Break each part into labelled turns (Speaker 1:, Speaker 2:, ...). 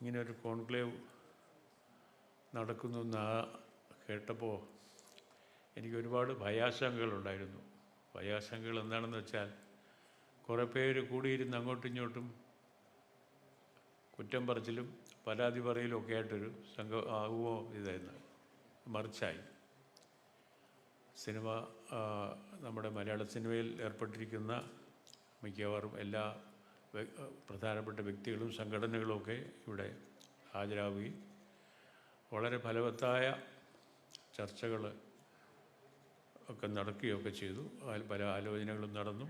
Speaker 1: ഇങ്ങനെ ഒരു കോൺക്ലേവ് നടക്കുന്നു എന്ന് കേട്ടപ്പോൾ എനിക്ക് ഒരുപാട് ഭയാശങ്കകളുണ്ടായിരുന്നു. ഭയാശങ്കകൾ എന്താണെന്ന് വെച്ചാൽ കുറേ പേര് കൂടിയിരുന്ന് അങ്ങോട്ടും ഇങ്ങോട്ടും കുറ്റം പറച്ചിലും പരാതി പറയലും ഒക്കെ ആയിട്ടൊരു സംഘം ആകുമോ ഇതായിരുന്നു. മറിച്ചായി. സിനിമ നമ്മുടെ മലയാള സിനിമയിൽ ഏർപ്പെട്ടിരിക്കുന്ന മിക്കവാറും എല്ലാ പ്രധാനപ്പെട്ട വ്യക്തികളും സംഘടനകളുമൊക്കെ ഇവിടെ ഹാജരാവുകയും വളരെ ഫലവത്തായ ചർച്ചകൾ ഒക്കെ നടക്കുകയൊക്കെ ചെയ്തു. പല ആലോചനകളും നടന്നു.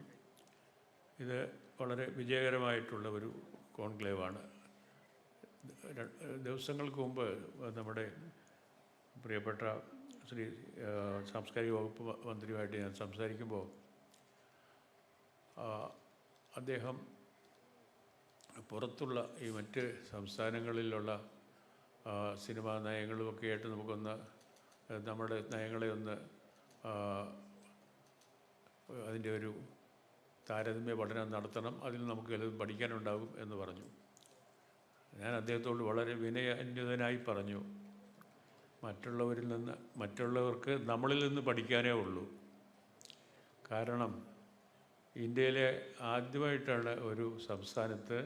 Speaker 1: ഇത് വളരെ വിജയകരമായിട്ടുള്ള ഒരു കോൺക്ലേവാണ്. ദിവസങ്ങൾക്ക് മുമ്പ് നമ്മുടെ പ്രിയപ്പെട്ട ശ്രീ സാംസ്കാരിക വകുപ്പ് മന്ത്രിയുമായിട്ട് ഞാൻ സംസാരിക്കുമ്പോൾ അദ്ദേഹം പുറത്തുള്ള ഈ മറ്റ് സംസ്ഥാനങ്ങളിലുള്ള സിനിമാ നയങ്ങളുമൊക്കെ ആയിട്ട് നമുക്കൊന്ന് നമ്മുടെ നയങ്ങളെ ഒന്ന് അതിന്റെ ഒരു താരതമ്യ പഠനം നടത്തണം. അതിൽ നമുക്ക് ചിലത് പഠിക്കാനുണ്ടാകും എന്ന് പറഞ്ഞു. ഞാൻ അദ്ദേഹത്തോട് വളരെ വിനയാന്വിതനായി പറഞ്ഞു. മറ്റുള്ളവരിൽ നിന്ന് മറ്റുള്ളവർക്ക് നമ്മളിൽ നിന്ന് പഠിക്കാനേ ഉള്ളൂ. കാരണം ഇന്ത്യയിലെ ആദ്യമായിട്ടാണ് ഒരു സംസ്ഥാനത്ത്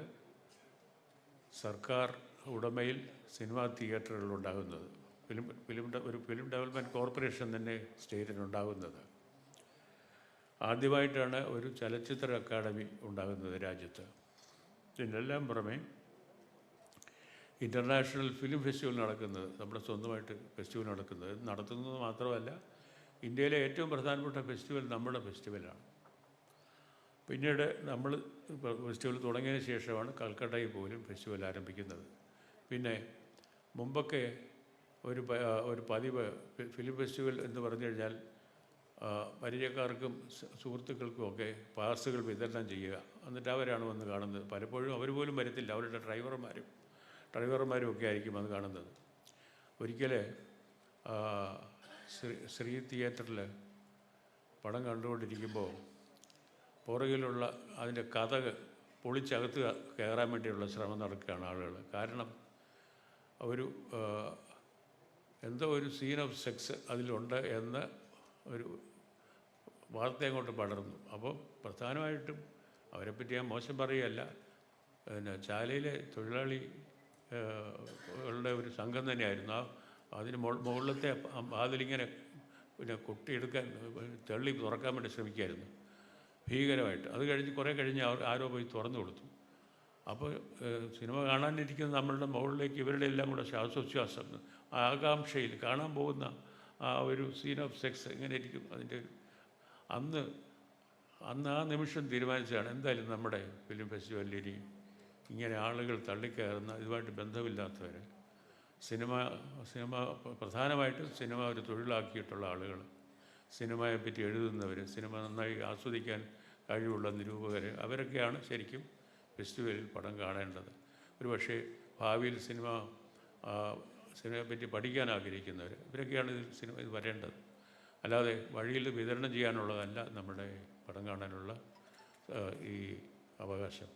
Speaker 1: സർക്കാർ ഉടമയിൽ സിനിമാ തിയേറ്ററുകൾ ഉണ്ടാകുന്നത്. ഫിലിം ഫിലിം ഒരു ഫിലിം ഡെവലപ്മെന്റ് കോർപ്പറേഷൻ തന്നെ സ്റ്റേറ്റിനുണ്ടാകുന്നത് ആദ്യമായിട്ടാണ് ഒരു ചലച്ചിത്ര അക്കാദമി ഉണ്ടാകുന്നത് രാജ്യത്ത്. ഇതിനെല്ലാം പുറമെ ഇന്റർനാഷണൽ ഫിലിം ഫെസ്റ്റിവൽ നടക്കുന്നത് നമ്മുടെ സ്വന്തമായിട്ട് ഫെസ്റ്റിവൽ നടക്കുന്നത്. നടത്തുന്നത് മാത്രമല്ല ഇന്ത്യയിലെ ഏറ്റവും പ്രധാനപ്പെട്ട ഫെസ്റ്റിവൽ നമ്മുടെ ഫെസ്റ്റിവലാണ്. പിന്നീട് നമ്മൾ ഫെസ്റ്റിവൽ തുടങ്ങിയതിന് ശേഷമാണ് കൽക്കട്ടയിൽ പോലും ഫെസ്റ്റിവൽ ആരംഭിക്കുന്നത്. പിന്നെ മുമ്പൊക്കെ ഒരു ഒരു പതിവ് ഫിലിം ഫെസ്റ്റിവൽ എന്ന് പറഞ്ഞു കഴിഞ്ഞാൽ പരിചയക്കാർക്കും സുഹൃത്തുക്കൾക്കും ഒക്കെ പാസുകൾ വിതരണം ചെയ്യുക. എന്നിട്ട് അവരാണ് വന്ന് കാണുന്നത്. പലപ്പോഴും അവർ പോലും വരത്തില്ല. അവരുടെ ഡ്രൈവർമാരും ഡ്രൈവർമാരും ഒക്കെ ആയിരിക്കും അത് കാണുന്നത്. ഒരിക്കൽ ശ്രീ ശ്രീ തിയേറ്ററിൽ പടം കണ്ടുകൊണ്ടിരിക്കുമ്പോൾ പുറകിലുള്ള അതിന്റെ കഥക് പൊളിച്ചകത്ത് കയറാൻ വേണ്ടിയുള്ള ശ്രമം നടക്കുകയാണ് ആളുകൾ. കാരണം ഒരു എന്തോ ഒരു സീൻ ഓഫ് സെക്സ് അതിലുണ്ട് എന്ന് ഒരു വാർത്ത അങ്ങോട്ട് പടർന്നു. അപ്പോൾ പ്രധാനമായിട്ടും അവരെപ്പറ്റി ഞാൻ മോശം പറയുകയല്ല. പിന്നെ ചാലയിലെ തൊഴിലാളി കളുടെ ഒരു സംഘം തന്നെയായിരുന്നു. ആ അതിന് മുകളിലത്തെ വാതിലിങ്ങനെ പിന്നെ കൊട്ടിയെടുക്കാൻ തള്ളി തുറക്കാൻ വേണ്ടി ശ്രമിക്കായിരുന്നു ഭീകരമായിട്ട്. അത് കഴിഞ്ഞ് കുറേ കഴിഞ്ഞ് അവർ ആരോ പോയി തുറന്നു കൊടുത്തു. അപ്പോൾ സിനിമ കാണാനിരിക്കുന്ന നമ്മളുടെ മുകളിലേക്ക് ഇവരുടെ എല്ലാം കൂടെ ശ്വാസോച്ഛ്വാസം ആകാംക്ഷയിൽ കാണാൻ പോകുന്ന ആ ഒരു സീൻ ഓഫ് സെക്സ് എങ്ങനെ ഇരിക്കും അതിന്റെ അന്ന് അന്ന് ആ നിമിഷം തീരുമാനിച്ചാണ് എന്തായാലും നമ്മുടെ ഫിലിം ഫെസ്റ്റിവലിൽ ഇനി ഇങ്ങനെ ആളുകൾ തള്ളിക്കയറുന്ന ഇതുമായിട്ട് ബന്ധമില്ലാത്തവർ സിനിമ സിനിമ പ്രധാനമായിട്ടും സിനിമ ഒരു തൊഴിലാക്കിയിട്ടുള്ള ആളുകൾ സിനിമയെ പറ്റി എഴുതുന്നവർ സിനിമ നന്നായി ആസ്വദിക്കാൻ കഴിവുള്ള നിരൂപകർ അവരൊക്കെയാണ് ശരിക്കും ഫെസ്റ്റിവലിൽ പടം കാണേണ്ടത്. ഒരു പക്ഷേ ഭാവിയിൽ സിനിമ സിനിമയെപ്പറ്റി സിനിമയെ പറ്റി പഠിക്കാൻ ആഗ്രഹിക്കുന്നവർ ഇവരൊക്കെയാണ് ഇതിൽ സിനിമ ഇത് വരേണ്ടത്. അല്ലാതെ വഴിയിൽ വിതരണം ചെയ്യാനുള്ളതല്ല നമ്മുടെ പടം കാണാനുള്ള ഈ അവകാശം.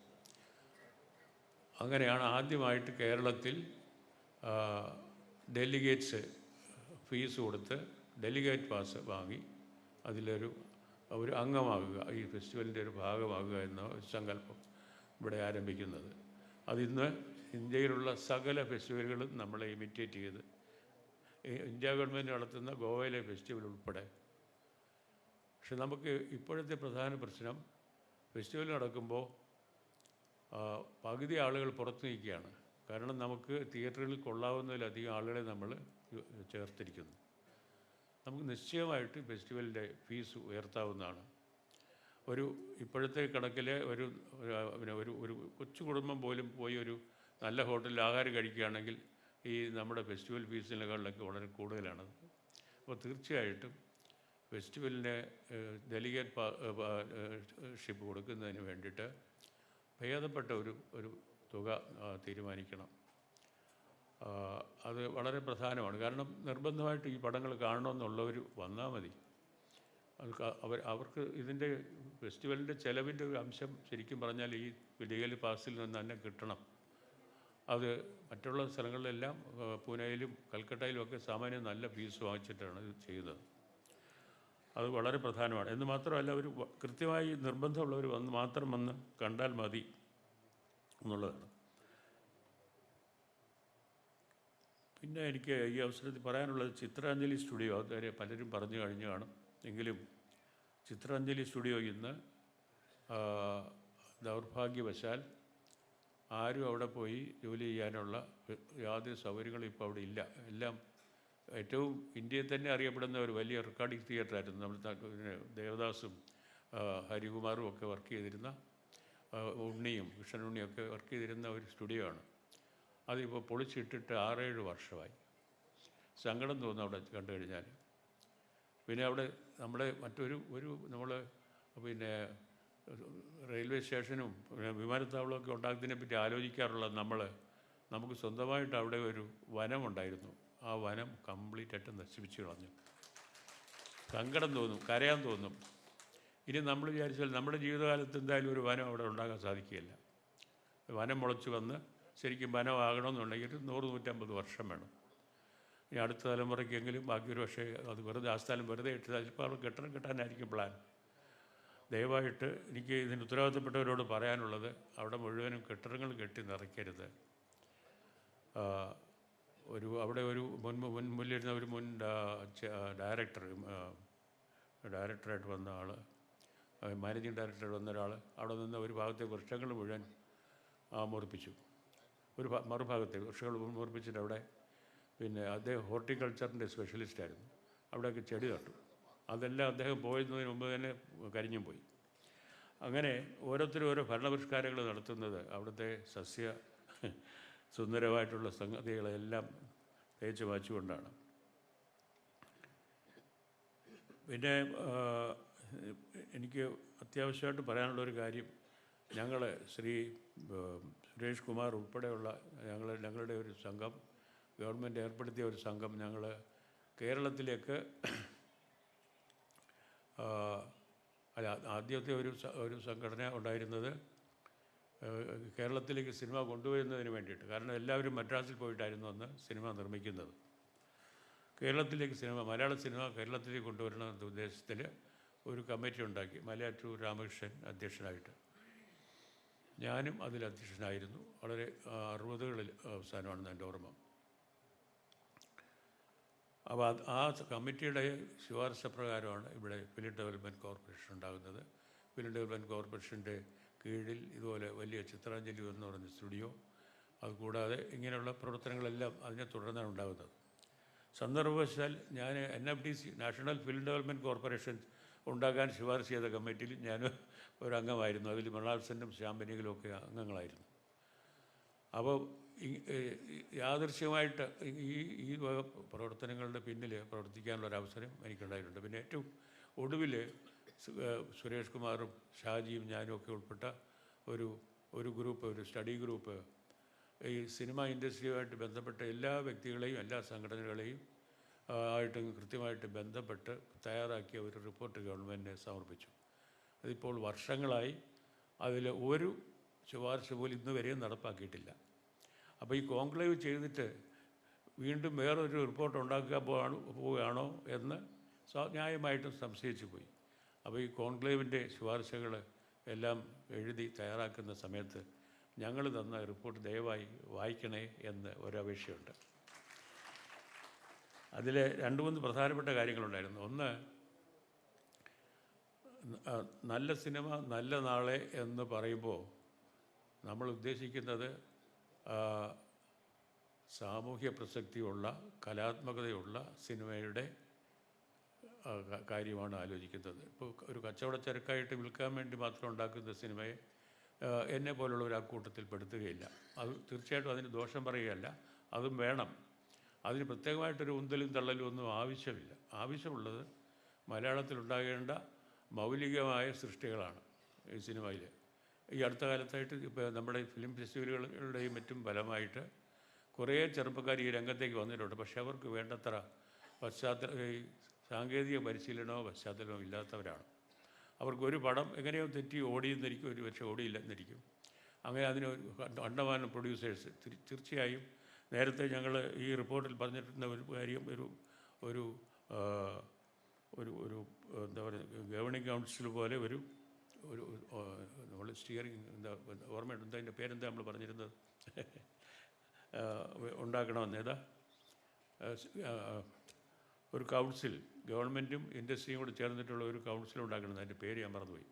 Speaker 1: അങ്ങനെയാണ് ആദ്യമായിട്ട് കേരളത്തിൽ ഡെലിഗേറ്റ്സ് ഫീസ് കൊടുത്ത് ഡെലിഗേറ്റ് പാസ് വാങ്ങി അതിലൊരു ഒരു അംഗമാകുക ഈ ഫെസ്റ്റിവലിന്റെ ഒരു ഭാഗമാകുക എന്ന സങ്കല്പം ഇവിടെ ആരംഭിക്കുന്നത്. അതിന്ന് ഇന്ത്യയിലുള്ള സകല ഫെസ്റ്റിവലുകളും നമ്മളെ ഇമിറ്റേറ്റ് ചെയ്ത് ഇന്ത്യ ഗവൺമെന്റ് നടത്തുന്ന ഗോവയിലെ ഫെസ്റ്റിവൽ ഉൾപ്പെടെ. പക്ഷെ നമുക്ക് ഇപ്പോഴത്തെ പ്രധാന പ്രശ്നം ഫെസ്റ്റിവൽ നടക്കുമ്പോൾ പകുതി ആളുകൾ പുറത്തു നിൽക്കുകയാണ്. കാരണം നമുക്ക് തിയേറ്ററുകളിൽ കൊള്ളാവുന്നതിലധികം ആളുകളെ നമ്മൾ ചേർത്തിരിക്കുന്നു. നമുക്ക് നിശ്ചയമായിട്ട് ഫെസ്റ്റിവലിന്റെ ഫീസ് ഉയർത്താവുന്നതാണ്. ഒരു ഇപ്പോഴത്തെ കണക്കിലെ ഒരു പിന്നെ ഒരു ഒരു കൊച്ചു കുടുംബം പോലും പോയി ഒരു നല്ല ഹോട്ടലിൽ ആഹാരം കഴിക്കുകയാണെങ്കിൽ ഈ നമ്മുടെ ഫെസ്റ്റിവൽ ഫീസിനേക്കാളിലൊക്കെ വളരെ കൂടുതലാണ്. അപ്പോൾ തീർച്ചയായിട്ടും ഫെസ്റ്റിവലിന് ഡെലിഗേറ്റ് ഷിപ്പ് കൊടുക്കുന്നതിന് വേണ്ടിയിട്ട് ഭേദപ്പെട്ട ഒരു ഒരു തുക തീരുമാനിക്കണം. അത് വളരെ പ്രധാനമാണ്. കാരണം നിർബന്ധമായിട്ട് ഈ പടങ്ങൾ കാണണമെന്നുള്ളവർ വന്നാൽ മതി. അത് അവർ അവർക്ക് ഇതിന്റെ ഫെസ്റ്റിവലിന്റെ ചിലവിന്റെ ഒരു അംശം ശരിക്കും പറഞ്ഞാൽ ഈ ലീഗൽ പാസിൽ നിന്ന് തന്നെ കിട്ടണം. അത് മറ്റുള്ള സ്ഥലങ്ങളിലെല്ലാം പൂനെയിലും കൽക്കട്ടയിലും ഒക്കെ സാമാന്യം നല്ല ഫീസ് വാങ്ങിച്ചിട്ടാണ് ഇത് ചെയ്യുന്നത്. അത് വളരെ പ്രധാനമാണ്. എന്ന് മാത്രമല്ല അവർ കൃത്യമായി നിർബന്ധമുള്ളവർ വന്ന് മാത്രം വന്ന് കണ്ടാൽ മതി എന്നുള്ളതാണ്. പിന്നെ എനിക്ക് ഈ അവസരത്തിൽ പറയാനുള്ളത് ചിത്രാഞ്ജലി സ്റ്റുഡിയോ അതുവരെ പലരും പറഞ്ഞു കഴിഞ്ഞു കാണും. എങ്കിലും ചിത്രാഞ്ജലി സ്റ്റുഡിയോ ഇന്ന് ദൗർഭാഗ്യവശാൽ ആരും അവിടെ പോയി ജോലി ചെയ്യാനുള്ള യാതൊരു സൗകര്യങ്ങളും ഇപ്പോൾ അവിടെ ഇല്ല. എല്ലാം ഏറ്റവും ഇന്ത്യയിൽ തന്നെ അറിയപ്പെടുന്ന ഒരു വലിയ റെക്കോർഡിംഗ് തിയേറ്ററായിരുന്നു നമ്മൾ ദേവദാസും ഹരികുമാറും ഒക്കെ വർക്ക് ചെയ്തിരുന്ന ഉണ്ണിയും കൃഷ്ണനുണ്ണിയും ഒക്കെ വർക്ക് ചെയ്തിരുന്ന ഒരു സ്റ്റുഡിയോ ആണ്. അതിപ്പോൾ പൊളിച്ചിട്ടിട്ട് ആറേഴ് വർഷമായി. സങ്കടം തോന്നും അവിടെ കണ്ടു കഴിഞ്ഞാൽ പിന്നെ അവിടെ നമ്മളെ മറ്റൊരു ഒരു നമ്മൾ പിന്നെ റെയിൽവേ സ്റ്റേഷനും പിന്നെ വിമാനത്താവളമൊക്കെ ഉണ്ടാക്കുന്നതിനെ പറ്റി ആലോചിക്കാറുള്ള നമ്മൾ നമുക്ക് സ്വന്തമായിട്ട് അവിടെ ഒരു വനമുണ്ടായിരുന്നു. ആ വനം കംപ്ലീറ്റ് ആയിട്ട് നശിപ്പിച്ച് കളഞ്ഞു. സങ്കടം തോന്നും കരയാൻ തോന്നും. ഇനി നമ്മൾ വിചാരിച്ചാൽ നമ്മുടെ ജീവിതകാലത്ത് എന്തായാലും ഒരു വനം അവിടെ ഉണ്ടാകാൻ സാധിക്കുകയില്ല. വനം മുളച്ചു വന്ന് ശരിക്കും വനമാകണമെന്നുണ്ടെങ്കിൽ നൂറ് നൂറ്റമ്പത് വർഷം വേണം. ഇനി അടുത്ത തലമുറയ്ക്കെങ്കിലും ബാക്കി ഒരു പക്ഷേ അത് വെറുതെ ആ സ്ഥലം വെറുതെ ഇട്ട് ചിലപ്പോൾ അവിടെ കെട്ടണം കിട്ടാനായിരിക്കും പ്ലാൻ. ദയവായിട്ട് എനിക്ക് ഇതിന് ഉത്തരവാദിത്തപ്പെട്ടവരോട് പറയാനുള്ളത് അവിടെ മുഴുവനും കെട്ടിടങ്ങൾ കെട്ടി നിറയ്ക്കരുത്. ഒരു അവിടെ ഒരു മുൻ മുൻ മുന്നിലിരുന്ന ഒരു മുൻ ഡയറക്ടർ ഡയറക്ടറായിട്ട് വന്ന ആൾ മാനേജിങ് ഡയറക്ടറായിട്ട് വന്ന ഒരാൾ അവിടെ നിന്ന് ഒരു ഭാഗത്തെ വൃക്ഷങ്ങൾ മുഴുവൻ മുറിപ്പിച്ചു ഒരു മറുഭാഗത്തെ വൃക്ഷങ്ങൾ മുറിപ്പിച്ചിട്ട് അവിടെ പിന്നെ അദ്ദേഹം ഹോർട്ടിക്കൾച്ചറിന്റെ സ്പെഷ്യലിസ്റ്റ് ആയിരുന്നു അവിടെയൊക്കെ ചെടി നട്ടു. അതെല്ലാം അദ്ദേഹം പോയതിന് മുമ്പ് തന്നെ കരിഞ്ഞും പോയി. അങ്ങനെ ഓരോരുത്തരും ഓരോ ഭരണപരിഷ്കാരങ്ങൾ നടത്തുന്നത് അവിടുത്തെ സസ്യ സുന്ദരമായിട്ടുള്ള സംഗതികളെല്ലാം തേച്ച് വാച്ചുകൊണ്ടാണ് പിന്നെ എനിക്ക് അത്യാവശ്യമായിട്ട് പറയാനുള്ളൊരു കാര്യം ഞങ്ങൾ ശ്രീ സുരേഷ് കുമാർ ഉൾപ്പെടെയുള്ള ഞങ്ങൾ ഞങ്ങളുടെ ഒരു സംഘം ഗവൺമെന്റ് ഏർപ്പെടുത്തിയ ഒരു സംഘം ഞങ്ങൾ കേരളത്തിലേക്ക് അല്ല ആദ്യത്തെ ഒരു ഒരു സംഘടന ഉണ്ടായിരുന്നത് കേരളത്തിലേക്ക് സിനിമ കൊണ്ടുവരുന്നതിന് വേണ്ടിയിട്ട്. കാരണം എല്ലാവരും മദ്രാസിൽ പോയിട്ടായിരുന്നു അന്ന് സിനിമ നിർമ്മിക്കുന്നത്. കേരളത്തിലേക്ക് സിനിമ മലയാള സിനിമ കേരളത്തിലേക്ക് കൊണ്ടുവരണം എന്ന ഉദ്ദേശത്തിൽ ഒരു കമ്മിറ്റി ഉണ്ടാക്കി. മലയാറ്റൂർ രാമകൃഷ്ണൻ അധ്യക്ഷനായിട്ട്. ഞാനും അതിൽ അധ്യക്ഷനായിരുന്നു. വളരെ അറുപതുകളിൽ അവസാനമാണ് എന്റെ ഓർമ്മ. അപ്പോൾ അത് ആ കമ്മിറ്റിയുടെ ശുപാർശ പ്രകാരമാണ് ഇവിടെ ഫിലിം ഡെവലപ്മെന്റ് കോർപ്പറേഷൻ ഉണ്ടാകുന്നത്. ഫിലിം ഡെവലപ്മെന്റ് കോർപ്പറേഷന്റെ കീഴിൽ ഇതുപോലെ വലിയ ചിത്രാഞ്ജലി എന്ന് പറഞ്ഞ സ്റ്റുഡിയോ അതുകൂടാതെ ഇങ്ങനെയുള്ള പ്രവർത്തനങ്ങളെല്ലാം അതിനെ തുടർന്നാണ് ഉണ്ടാകുന്നത്. സന്ദർഭവശാൽ ഞാൻ N F D C national film development corporation ഉണ്ടാക്കാൻ ശുപാർശ ചെയ്ത കമ്മിറ്റിയിൽ ഞാൻ ഒരു അംഗമായിരുന്നു അതിൽ മൃണാൾ സെന്നും ശ്യാംബനികളും ഒക്കെ അംഗങ്ങളായിരുന്നു. അപ്പോൾ യാദൃശ്യമായിട്ട് ഈ ഈ പ്രവർത്തനങ്ങളുടെ പിന്നിൽ പ്രവർത്തിക്കാനുള്ള ഒരു അവസരം എനിക്കുണ്ടായിട്ടുണ്ട്. പിന്നെ ഏറ്റവും ഒടുവിൽ സുരേഷ് കുമാറും ഷാജിയും ഞാനും ഒക്കെ ഉൾപ്പെട്ട ഒരു ഒരു ഗ്രൂപ്പ് ഒരു സ്റ്റഡി ഗ്രൂപ്പ് ഈ സിനിമ ഇൻഡസ്ട്രിയുമായിട്ട് ബന്ധപ്പെട്ട എല്ലാ വ്യക്തികളെയും എല്ലാ സംഘടനകളെയും ആയിട്ടും കൃത്യമായിട്ട് ബന്ധപ്പെട്ട് തയ്യാറാക്കിയ ഒരു റിപ്പോർട്ട് ഗവൺമെന്റിന് സമർപ്പിച്ചു. അതിപ്പോൾ വർഷങ്ങളായി അതിൽ ഒരു ശുപാർശ പോലും ഇന്ന് വരെയും നടപ്പാക്കിയിട്ടില്ല. അപ്പോൾ ഈ കോൺക്ലേവ് ചെയ്തിട്ട് വീണ്ടും വേറൊരു റിപ്പോർട്ട് ഉണ്ടാക്കുക പോവുകയാണോ എന്ന് ന്യായമായിട്ടും സംശയിച്ചു പോയി. അപ്പോൾ ഈ കോൺക്ലേവിന്റെ ശുപാർശകൾ എല്ലാം എഴുതി തയ്യാറാക്കുന്ന സമയത്ത് ഞങ്ങൾ തന്ന റിപ്പോർട്ട് ദയവായി വായിക്കണേ എന്ന് ഒരപേക്ഷയുണ്ട്. അതിൽ രണ്ട് മൂന്ന് പ്രധാനപ്പെട്ട കാര്യങ്ങളുണ്ടായിരുന്നു. ഒന്ന് നല്ല സിനിമ നല്ല നാളെ എന്ന് പറയുമ്പോൾ നമ്മൾ ഉദ്ദേശിക്കുന്നത് സാമൂഹ്യ പ്രസക്തിയുള്ള കലാത്മകതയുള്ള സിനിമയുടെ കാര്യമാണ് ആലോചിക്കുന്നത്. ഇപ്പോൾ ഒരു കച്ചവട ചരക്കായിട്ട് വിൽക്കാൻ വേണ്ടി മാത്രം ഉണ്ടാക്കുന്ന സിനിമയെ എന്നെ പോലുള്ളവർ ആ കൂട്ടത്തിൽ പെടുത്തുകയില്ല. അത് തീർച്ചയായിട്ടും അതിന് ദോഷം പറയുകയല്ല. അതും വേണം. അതിന് പ്രത്യേകമായിട്ടൊരു ഉന്തലും തള്ളലും ഒന്നും ആവശ്യമില്ല. ആവശ്യമുള്ളത് മലയാളത്തിലുണ്ടാകേണ്ട മൗലികമായ സൃഷ്ടികളാണ് ഈ സിനിമയിൽ ഈ അടുത്ത കാലത്തായിട്ട് ഇപ്പോൾ നമ്മുടെ ഫിലിം ഫെസ്റ്റിവലുകളുടെയും മറ്റും ഫലമായിട്ട് കുറേ ചെറുപ്പക്കാർ ഈ രംഗത്തേക്ക് വന്നിട്ടുണ്ട്. പക്ഷേ അവർക്ക് വേണ്ടത്ര പശ്ചാത്തല ഈ സാങ്കേതിക പരിശീലനമോ പശ്ചാത്തലമോ ഇല്ലാത്തവരാണ്. അവർക്ക് ഒരു പടം എങ്ങനെയോ തെറ്റി ഓടിയെന്നിരിക്കും ഒരു പക്ഷേ ഓടിയില്ലെന്നിരിക്കും. അങ്ങനെ അതിന് അണ്ടമാനം പ്രൊഡ്യൂസേഴ്സ് തീർച്ചയായും നേരത്തെ ഞങ്ങൾ ഈ റിപ്പോർട്ടിൽ പറഞ്ഞിരുന്ന ഒരു കാര്യം ഒരു ഒരു ഒരു ഒരു എന്താ പറയുക ഗവേണിംഗ് കൗൺസിൽ പോലെ ഒരു ഒരു നമ്മൾ സ്റ്റിയറിംഗ് എന്താ ഓർമ്മയുണ്ട് അതിന്റെ പേരെന്താ നമ്മൾ പറഞ്ഞിരുന്നത്? ഉണ്ടാക്കണമെന്ന് ഏതാ? ഒരു കൗൺസിൽ ഗവൺമെന്റും ഇൻഡസ്ട്രിയും കൂടി ചേർന്നിട്ടുള്ള ഒരു കൗൺസിൽ ഉണ്ടാക്കണം അതിന്റെ പേര് ഞാൻ മറന്നുപോയി.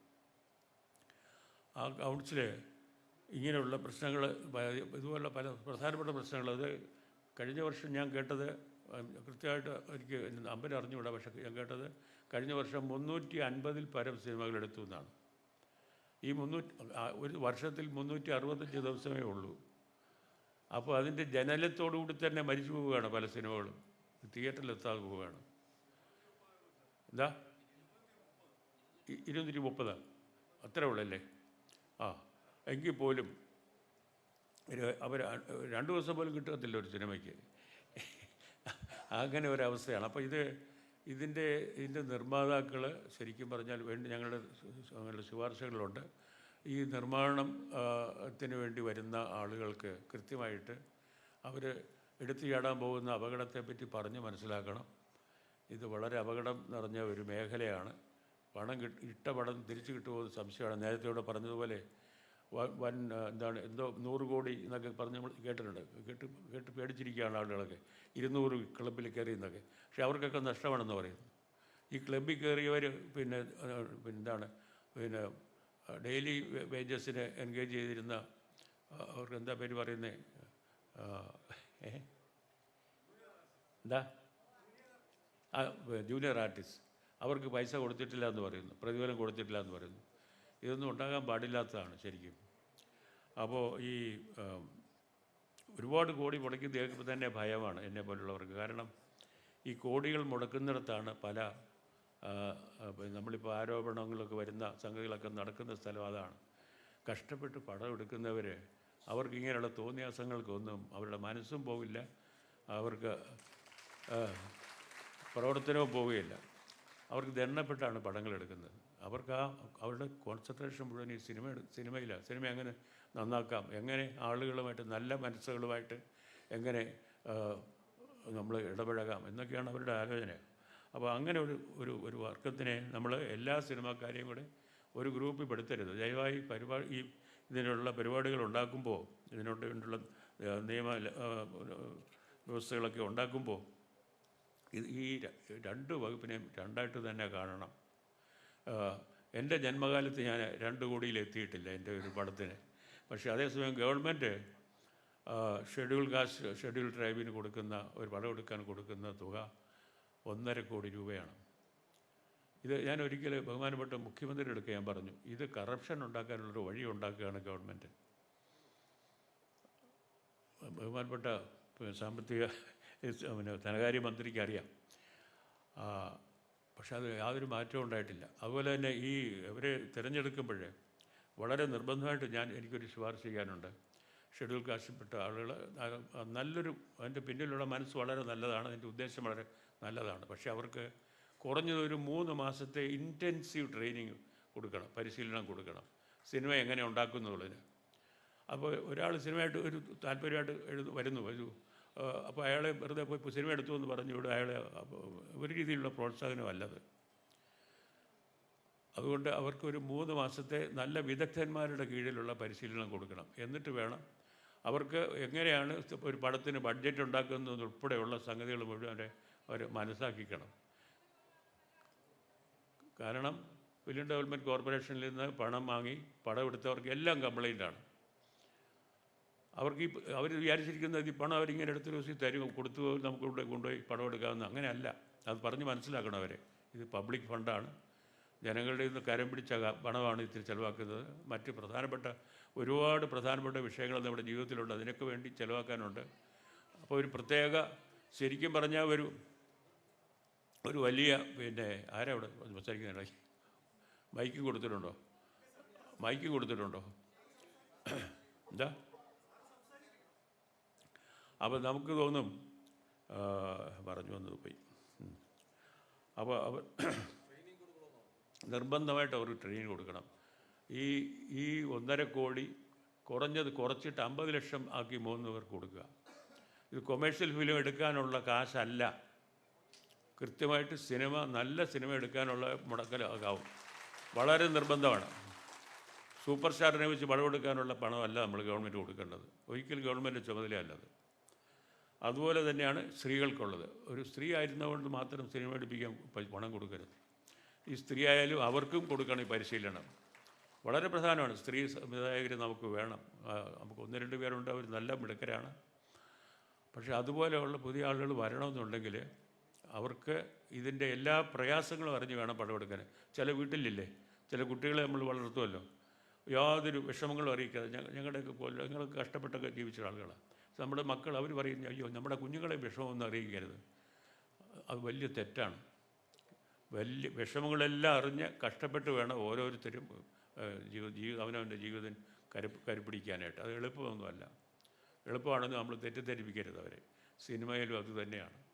Speaker 1: ആ കൗൺസിൽ ഇങ്ങനെയുള്ള പ്രശ്നങ്ങൾ ഇതുപോലുള്ള പല പ്രധാനപ്പെട്ട പ്രശ്നങ്ങൾ. അത് കഴിഞ്ഞ വർഷം ഞാൻ കേട്ടത് കൃത്യമായിട്ട് എനിക്ക് നമ്പർ അറിഞ്ഞുകൂടാ പക്ഷേ ഞാൻ കേട്ടത് കഴിഞ്ഞ വർഷം മുന്നൂറ്റി അൻപതിൽ പരം സിനിമകൾ എടുത്തു എന്നാണ്. ഈ മുന്നൂറ്റി ഒരു വർഷത്തിൽ മുന്നൂറ്റി അറുപത്തഞ്ച് ദിവസമേ ഉള്ളൂ. അപ്പോൾ അതിന്റെ ജനലത്തോടുകൂടി തന്നെ മരിച്ചു പോവുകയാണ് പല സിനിമകളും. തിയേറ്ററിൽ എത്താതെ പോവുകയാണ്. എന്താ? ഇരുന്നൂറ്റി മുപ്പത് അത്രേ ഉള്ളല്ലേ? ആ. എങ്കിൽ പോലും അവർ രണ്ട് ദിവസം പോലും കിട്ടത്തില്ല ഒരു സിനിമയ്ക്ക്. അങ്ങനെ ഒരവസ്ഥയാണ്. അപ്പോൾ ഇത് ഇതിന്റെ ഇതിന്റെ നിർമ്മാതാക്കൾ ശരിക്കും പറഞ്ഞാൽ വേണ്ടി ഞങ്ങളുടെ ഞങ്ങളുടെ ശുപാർശകളുണ്ട് ഈ നിർമ്മാണത്തിന് ത്തിന് വേണ്ടി വരുന്ന ആളുകൾക്ക് കൃത്യമായിട്ട് അവർ എടുത്തു ചാടാൻ പോകുന്ന അപകടത്തെപ്പറ്റി പറഞ്ഞ് മനസ്സിലാക്കണം. ഇത് വളരെ അപകടം നിറഞ്ഞ ഒരു മേഖലയാണ്. പണം കിട്ട പണം തിരിച്ചു കിട്ടുമോ സംശയമാണ്. നേരത്തെ ഇവിടെ പറഞ്ഞതുപോലെ വൻ എന്താണ് എന്തോ നൂറ് കോടി എന്നൊക്കെ പറഞ്ഞ് നമ്മൾ കേട്ടിട്ടുണ്ട്. കേട്ട് കേട്ട് പേടിച്ചിരിക്കുകയാണ് ആളുകളൊക്കെ. ഇരുന്നൂറ് ക്ലബ്ബിൽ കയറി എന്നൊക്കെ പക്ഷെ അവർക്കൊക്കെ നഷ്ടമാണെന്ന് പറയുന്നു. ഈ ക്ലബ്ബിൽ കയറിയവർ പിന്നെ പിന്നെ എന്താണ് പിന്നെ ഡെയിലി വേജസിന് എൻഗേജ് ചെയ്തിരുന്ന അവർക്ക് എന്താ പേര് പറയുന്നത് എന്താ? ആ ജൂനിയർ ആർട്ടിസ്റ്റ്. അവർക്ക് പൈസ കൊടുത്തിട്ടില്ല എന്ന് പറയുന്നു. പ്രതിഫലം കൊടുത്തിട്ടില്ല എന്ന് പറയുന്നു. ഇതൊന്നും ഉണ്ടാകാൻ പാടില്ലാത്തതാണ് ശരിക്കും. അപ്പോൾ ഈ ഒരുപാട് കോടി മുടക്കി കേൾക്കുമ്പോൾ തന്നെ ഭയമാണ് എന്നെ പോലുള്ളവർക്ക്. കാരണം ഈ കോടികൾ മുടക്കുന്നിടത്താണ് പല നമ്മളിപ്പോൾ ആരോപണങ്ങളൊക്കെ വരുന്ന സംഗതികളൊക്കെ നടക്കുന്ന സ്ഥലം അതാണ്. കഷ്ടപ്പെട്ട് പടം എടുക്കുന്നവർ അവർക്ക് ഇങ്ങനെയുള്ള തോന്നിയാസങ്ങൾക്കൊന്നും അവരുടെ മനസ്സും പോവില്ല. അവർക്ക് പ്രവർത്തനവും പോവുകയില്ല. അവർക്ക് ദണ്ണപ്പെട്ടാണ് പടങ്ങൾ എടുക്കുന്നത്. അവർക്ക് ആ അവരുടെ കോൺസെൻട്രേഷൻ മുഴുവൻ ഈ സിനിമ സിനിമയില്ല സിനിമ എങ്ങനെ നന്നാക്കാം? എങ്ങനെ ആളുകളുമായിട്ട് നല്ല മനസ്സുകളുമായിട്ട് എങ്ങനെ നമ്മൾ ഇടപഴകാം? എന്നൊക്കെയാണ് അവരുടെ ആലോചന. അപ്പോൾ അങ്ങനെ ഒരു ഒരു ഒരു വർക്കത്തിനെ നമ്മൾ എല്ലാ സിനിമാക്കാരെയും കൂടെ ഒരു ഗ്രൂപ്പിൽ പെടുത്തരുത്. ദയവായി പരിപാടി ഈ ഇതിനുള്ള പരിപാടികൾ ഉണ്ടാക്കുമ്പോൾ ഇതിനോട് വേണ്ടിയുള്ള നിയമ വ്യവസ്ഥകളൊക്കെ ഉണ്ടാക്കുമ്പോൾ ഈ രണ്ട് വകുപ്പിനെയും രണ്ടായിട്ട് തന്നെ കാണണം. എന്റെ ജന്മകാലത്ത് ഞാൻ രണ്ട് കോടിയിൽ എത്തിയിട്ടില്ല എന്റെ ഒരു പടത്തിന് പക്ഷേ അതേസമയം ഗവൺമെന്റ് ഷെഡ്യൂൾ കാസ്റ്റ് ഷെഡ്യൂൾ ട്രൈബിന് കൊടുക്കുന്ന ഒരു പടം എടുക്കാൻ കൊടുക്കുന്ന തുക ഒന്നര കോടി രൂപയാണ്. ഇത് ഞാൻ ഒരിക്കൽ ബഹുമാനപ്പെട്ട മുഖ്യമന്ത്രിയുടെ എടുക്കുക ഞാൻ പറഞ്ഞു ഇത് കറപ്ഷൻ ഉണ്ടാക്കാനുള്ളൊരു വഴി ഉണ്ടാക്കുകയാണ് ഗവൺമെന്റ്. ബഹുമാനപ്പെട്ട സാമ്പത്തിക ധനകാര്യ മന്ത്രിക്ക് അറിയാം. പക്ഷെ അത് യാതൊരു മാറ്റവും ഉണ്ടായിട്ടില്ല. അതുപോലെ തന്നെ ഈ ഇവരെ തിരഞ്ഞെടുക്കുമ്പോഴേ വളരെ നിർബന്ധമായിട്ട് ഞാൻ എനിക്കൊരു ശുപാർശ ചെയ്യാനുണ്ട്. ഷെഡ്യൂൾ കാസ്റ്റിൽപ്പെട്ട ആളുകൾ നല്ലൊരു അതിന്റെ പിന്നിലുള്ള മനസ്സ് വളരെ നല്ലതാണ്. അതിന്റെ ഉദ്ദേശം വളരെ നല്ലതാണ്. പക്ഷേ അവർക്ക് കുറഞ്ഞത് ഒരു മൂന്ന് മാസത്തെ ഇന്റൻസീവ് ട്രെയിനിങ് കൊടുക്കണം പരിശീലനം കൊടുക്കണം. സിനിമ എങ്ങനെ ഉണ്ടാക്കുന്നുള്ളതിന്. അപ്പോൾ ഒരാൾ സിനിമയായിട്ട് ഒരു താല്പര്യമായിട്ട് എഴുതു വരുന്നു ഒരു അപ്പോൾ അയാളെ വെറുതെ പോയി സിനിമ എടുത്തു എന്ന് പറഞ്ഞു ഇവിടെ അയാളെ ഒരു രീതിയിലുള്ള പ്രോത്സാഹനമല്ലത് അതുകൊണ്ട് അവർക്കൊരു മൂന്ന് മാസത്തെ നല്ല വിദഗ്ധന്മാരുടെ കീഴിലുള്ള പരിശീലനം കൊടുക്കണം. എന്നിട്ട് വേണം അവർക്ക് എങ്ങനെയാണ് ഒരു പടത്തിന് ബഡ്ജറ്റ് ഉണ്ടാക്കുന്നത് ഉൾപ്പെടെയുള്ള സംഗതികൾ മുഴുവൻ അവരെ അവർ മനസ്സാക്കിക്കണം. കാരണം ഫിലിം ഡെവലപ്മെന്റ് കോർപ്പറേഷനിൽ നിന്ന് പണം വാങ്ങി പടം എടുത്തവർക്ക് എല്ലാം കംപ്ലൈന്റാണ് അവർക്ക് ഈ അവർ വിചാരിച്ചിരിക്കുന്നത് ഈ പണം അവരിങ്ങനെ എടുത്ത് ദിവസം തരും കൊടുത്തു നമുക്ക് ഇവിടെ കൊണ്ടുപോയി പണം എടുക്കാമെന്ന്. അങ്ങനെയല്ല. അത് പറഞ്ഞ് മനസ്സിലാക്കണം അവരെ. ഇത് പബ്ലിക് ഫണ്ടാണ്. ജനങ്ങളുടെ നിന്ന് കരം പിടിച്ച പണമാണ് ഇത്തിരി ചിലവാക്കുന്നത്. മറ്റ് പ്രധാനപ്പെട്ട ഒരുപാട് പ്രധാനപ്പെട്ട വിഷയങ്ങൾ നമ്മുടെ ജീവിതത്തിലുണ്ട്. അതിനൊക്കെ വേണ്ടി ചിലവാക്കാനുണ്ട്. അപ്പോൾ ഒരു പ്രത്യേക ശരിക്കും പറഞ്ഞാൽ ഒരു ഒരു വലിയ പിന്നെ ആരാ അവിടെ സംസാരിക്കുന്നുണ്ടോ മൈക്ക് കൊടുത്തിട്ടുണ്ടോ? മൈക്ക് കൊടുത്തിട്ടുണ്ടോ? എന്താ? അപ്പോൾ നമുക്ക് തോന്നും പറഞ്ഞു വന്നത് പോയി. അപ്പോൾ അവർ നിർബന്ധമായിട്ട് അവർക്ക് ട്രെയിനിങ് കൊടുക്കണം. ഈ ഈ ഒന്നര കോടി കുറഞ്ഞത് കുറച്ചിട്ട് അമ്പത് ലക്ഷം ആക്കി മൂന്ന് പേർക്ക് കൊടുക്കുക. ഇത് കൊമേഴ്ഷ്യൽ ഫിലിം എടുക്കാനുള്ള കാശല്ല. കൃത്യമായിട്ട് സിനിമ നല്ല സിനിമ എടുക്കാനുള്ള മുടക്കലാകാവും വളരെ നിർബന്ധമാണ്. സൂപ്പർ സ്റ്റാറിനെ വെച്ച് പണം കൊടുക്കാനുള്ള പണമല്ല നമ്മൾ ഗവൺമെന്റ് കൊടുക്കേണ്ടത്. ഒരിക്കലും ഗവൺമെന്റ് ചുമതലയല്ല അത്. അതുപോലെ തന്നെയാണ് സ്ത്രീകൾക്കുള്ളത്. ഒരു സ്ത്രീ ആയിരുന്നതുകൊണ്ട് മാത്രം സിനിമ എടുപ്പിക്കാൻ പണം കൊടുക്കരുത്. ഈ സ്ത്രീ ആയാലും അവർക്കും കൊടുക്കണം ഈ പരിശീലനം. വളരെ പ്രധാനമാണ്. സ്ത്രീ സംവിധായകർ നമുക്ക് വേണം. നമുക്ക് ഒന്ന് രണ്ട് പേരുണ്ട്. അവർ നല്ല മിടുക്കരാണ്. പക്ഷേ അതുപോലെയുള്ള പുതിയ ആളുകൾ വരണമെന്നുണ്ടെങ്കിൽ അവർക്ക് ഇതിന്റെ എല്ലാ പ്രയാസങ്ങളും അറിഞ്ഞ് വേണം പടമെടുക്കാൻ. ചില വീട്ടിലില്ലേ? ചില കുട്ടികളെ നമ്മൾ വളർത്തുമല്ലോ. യാതൊരു വിഷമങ്ങളും അറിയിക്കാതെ ഞങ്ങളുടെയൊക്കെ പോലെ ഞങ്ങളൊക്കെ കഷ്ടപ്പെട്ടൊക്കെ ജീവിച്ച ആളുകളാണ്. നമ്മുടെ മക്കൾ അവർ പറയും അയ്യോ നമ്മുടെ കുഞ്ഞുങ്ങളെ വിഷമമൊന്നും അറിയിക്കരുത്. അത് വലിയ തെറ്റാണ്. വലിയ വിഷമങ്ങളെല്ലാം അറിഞ്ഞ് കഷ്ടപ്പെട്ട് വേണം ഓരോരുത്തരും ജീവിത ജീവി ജീവി അവനവന്റെ ജീവിതം കരു കരുപ്പിടിക്കാനായിട്ട്. അത് എളുപ്പമൊന്നുമല്ല. എളുപ്പമാണെന്ന് നമ്മൾ തെറ്റിദ്ധരിപ്പിക്കരുത് അവരെ. സിനിമയിലും അത് തന്നെയാണ്.